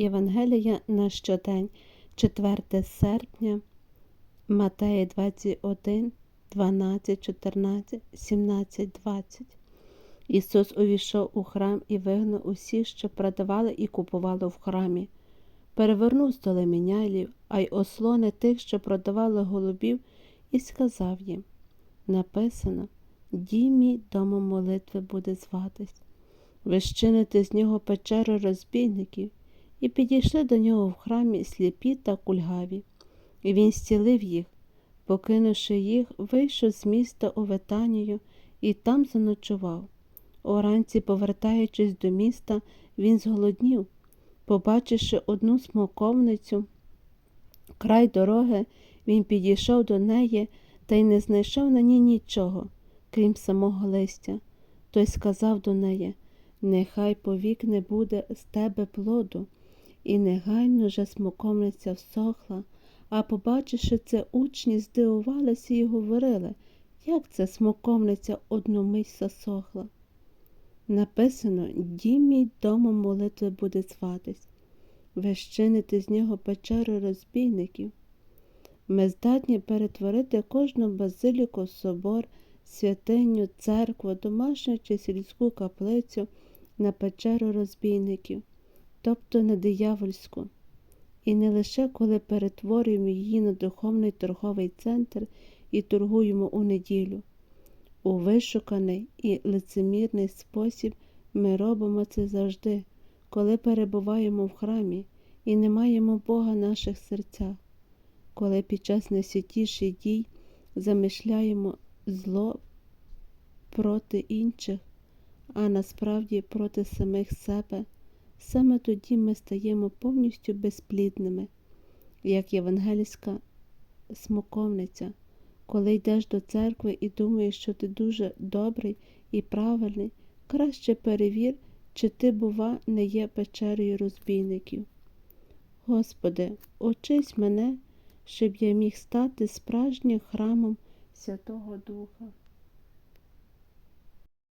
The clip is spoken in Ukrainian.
Євангелія на щодень, 4 серпня, Матея 21, 12, 14, 17, 20. Ісус увійшов у храм і вигнав усіх, що продавали і купували в храмі, перевернув столи мінялів, а й ослони тих, що продавали голубів, і сказав їм написано, дій мій домом молитви буде зватись. Ви з нього печеру розбійників, і підійшли до нього в храмі сліпі та кульгаві, і він зцілив їх, покинувши їх, вийшов з міста у Ветанію і там заночував. Уранці, повертаючись до міста, він зголоднів, побачивши одну смоковницю, край дороги, він підійшов до неї та й не знайшов на ній нічого, крім самого листя. Той сказав до неї Нехай повік не буде з тебе плоду, і негайно же смоковниця всохла, а побачивши це, учні здивувалися і говорили, як це смоковниця одну мить засохла. Написано дім мій домом молитви буде зватись, ви з нього печеру розбійників. Ми здатні перетворити кожну базиліку, собор, святиню, церкву, домашню чи сільську каплицю на печеру розбійників, тобто на диявольську. І не лише коли перетворюємо її на духовний торговий центр і торгуємо у неділю. У вишуканий і лицемірний спосіб ми робимо це завжди, коли перебуваємо в храмі і не маємо Бога наших серцях, коли під час найсвятіших дій замишляємо зло проти інших, а насправді проти самих себе, саме тоді ми стаємо повністю безплідними, як євангельська смоковниця. Коли йдеш до церкви і думаєш, що ти дуже добрий і правильний, краще перевір, чи ти, бува, не є печерою розбійників. Господи, очись мене, щоб я міг стати справжнім храмом Святого Духа.